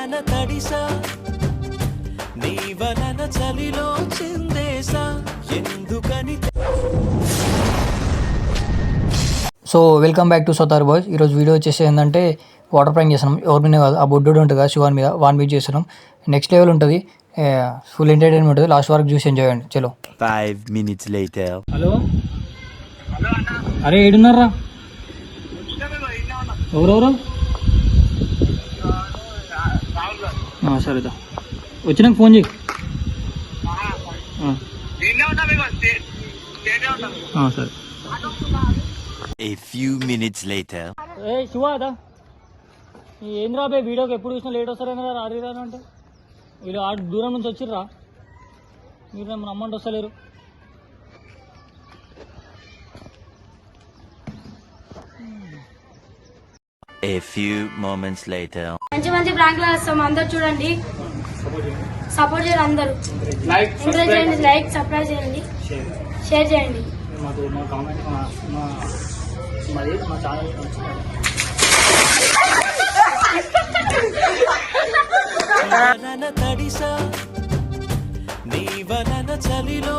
వలన తడిసా? నీ వలన చలిలో చిందేసా? ఎందుకని సో వెల్కమ్ బ్యాక్ టు సోతార్ బాయ్స్. ఈరోజు వీడియో వచ్చేసి ఏంటంటే వాటర్ ప్రాంక్ చేస్తున్నాం. ఎవరి మీద కాదు ఆ బొడ్డు ఉంటుంది కదా శివాన్ మీద వాన్ మీద చేస్తున్నాం. నెక్స్ట్ లెవెల్ ఉంటుంది. ఫుల్ ఎంటర్టైన్మెంట్ ఉంటుంది. లాస్ట్ వరకు చూసి ఎంజాయ్ చేయండి. చలో. Five minutes later. హలో? అరే ఏడున్నారా? ఎవరెవరు? ఆ, సరేదా వచ్చినాక ఫోన్ చేయి. సరే. A few minutes later. ఏ శివాదా ఏం రా బే వీడియోకి ఎప్పుడు చూసినా లేట్ వస్తారని రా రారీ రాను అంటే. వీళ్ళు ఆ దూరం నుంచి వచ్చిర్రా. మీరు రమ్మంటే వస్తలేరు. A few moments later. మంచి మంచి ప్రాంక్లు వేస్తాం అందరు చూడండి. సపోర్ట్ చేయండి అందరూ. ఎంకరేజ్ చేయండి. లైక్ సబ్స్క్రైబ్ చేయండి. షేర్ చేయండి. మాకు మా కామెంట్ మా మా మాది మా ఛానల్ వలన తడిసా నీ వలన చలిలో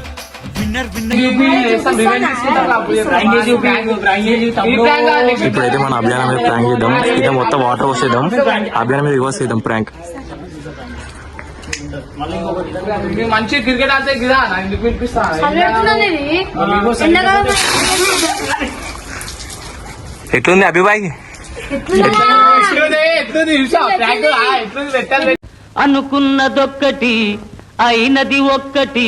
ఇప్పుడైతే మన అభియానం మీద ప్రాంక్ చేద్దాం. ఇదే మొత్తం వాటర్ పోసేద్దాం అభియానం మీద రివర్స్ చేద్దాం ప్రాంక్ మంచి క్రికెట్ ఆడితే గిరా నా ఎందుకు ఎండాకాలం ఎట్లుంది? అభిబాయ్? అనుకున్నదొక్కటి అయినది ఒక్కటి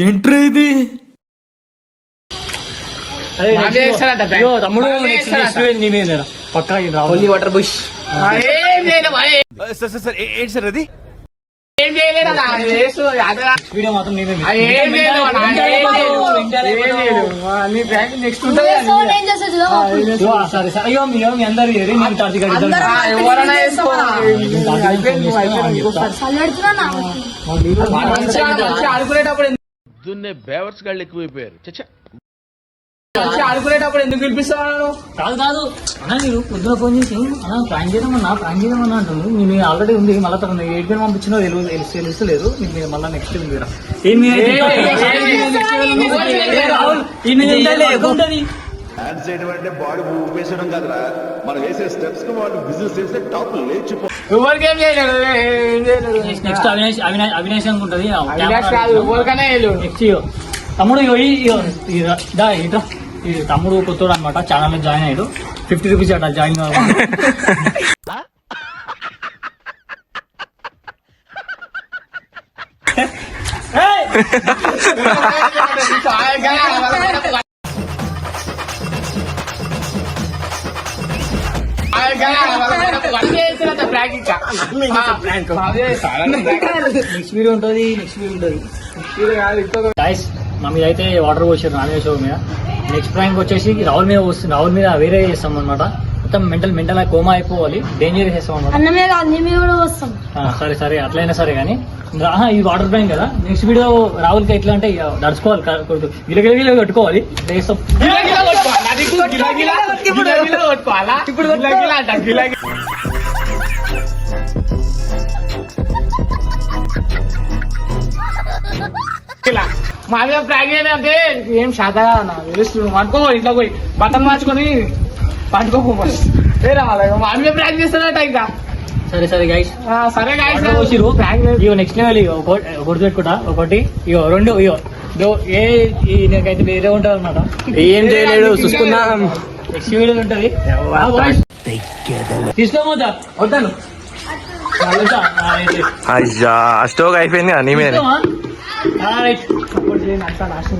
ఏంట్రా ఇది. తమ్ముడు పక్కా వాటర్ బుష్. సార్ సార్ సార్ ఏంటి సార్ అది? ఏం చేయలేదు అన్న. అది వేసు, అదరా. వీడియో మాత్రం నేనే నీ prank next ఉంటుంది సరే సరే అయ్యో మీ మీ అందరు ఏరి నేను ఆడుకునేటప్పుడు దున్నే బేవర్స్ గాళ్ళు ఎక్కువైపోయారు చచ్చా ఆడుకునేటప్పుడు ఎందుకు పిలిపిస్తావు కాదు కాదు అన్న మీరు పొద్దున ఫోన్ చేసి అన్న ప్రాంక్ చేద్దామన్నా ప్రాంక్ చేద్దామన్నా అంటుంది నేను ఆల్రెడీ ఉంది మళ్ళీ తన ఎయిట్ పేరు పంపించినా తెలియదు తెలుసు తెలుస్తలేదు మీరు మళ్ళీ నెక్స్ట్ ఉంది కదా ఏం మీ రాహుల్ ఈయన చెప్తాలే, ఎక్కువ ఉంటుంది డాన్స్ చేయడం అంటే బాడీ ఊపేసడం కదరా మనం వేసే స్టెప్స్కి వాళ్ళు బిజినెస్ చేస్తే టాప్ లేచిపో ఎవరికి ఏం చేయలేదు ఏం చేయలేదు నెక్స్ట్ అవినాష్ అవినాష్ అవినాష్ అనుకుంటది అవినాష్ కాదు ఎవరికైనా తమ్ముడు ఇగో ఇగో ఈ రా- దా ఇట్రా ఈ తమ్ముడు కొత్తడు అనమాట ఛానల్ జాయిన్ అయ్యాడు. ఫిఫ్టీ రూపీస్ అట జాయిన్ కావాలి. నెక్స్ట్ వీడియో ఉంటుంది నెక్స్ట్ వీడియో ఉంటుంది. గాయస్ మా మీద అయితే వాటర్ పోసారు నాన్ షో మీద. నెక్స్ట్ ప్రాంక్ వచ్చేసి రాహుల్ మీద వస్తుంది. రాహుల్ మీద వేరే చేస్తాం అనమాట మొత్తం మెంటల్ మెంటల్ కోమా అయిపోవాలి. డేంజర్ చేస్తాం అనమాట సరే సరే అట్లయినా సరే కానీ. ఈ వాటర్ ప్రాంక్ కదా. నెక్స్ట్ వీడియో రాహుల్కి ఎట్లా అంటే నడుచుకోవాలి. గిలగిల గిల కట్టుకోవాలి? ఇప్పుడు గిలా అంట గిలా గిలా మా మీద ప్రాంక్ చేయని అంటే. ఏం శాతగా అన్న? వేస్ట్ అనుకో ఇంట్లో పోయి బట్టలు మార్చుకొని పండుకోకు వేరే వాళ్ళ మా మీద ప్రాంక్ చేస్తాడట ఇంకా. సరే సరే గైస్ సరే ప్రాంక్ లేదు. ఇగో నెక్స్ట్ లెవెల్ ఇగో ఒకటి పెట్టుకుంటా. ఒకటి ఇగో రెండు ఇగో. దో ఏ ఈ నాకైతే వేరే ఉంటుంది అనమాట ఏం చేయలేడు చూసుకుందాం. నెక్స్ట్ వీడియో ఉంటది. తీసుకోమోదా వద్దాను. అయ్యా స్టోక్ అయిపోయింది నీ మీద. తీసుకోమా? ఆ, రైట్. సపోర్ట్ చేయండి అంతా నాశనం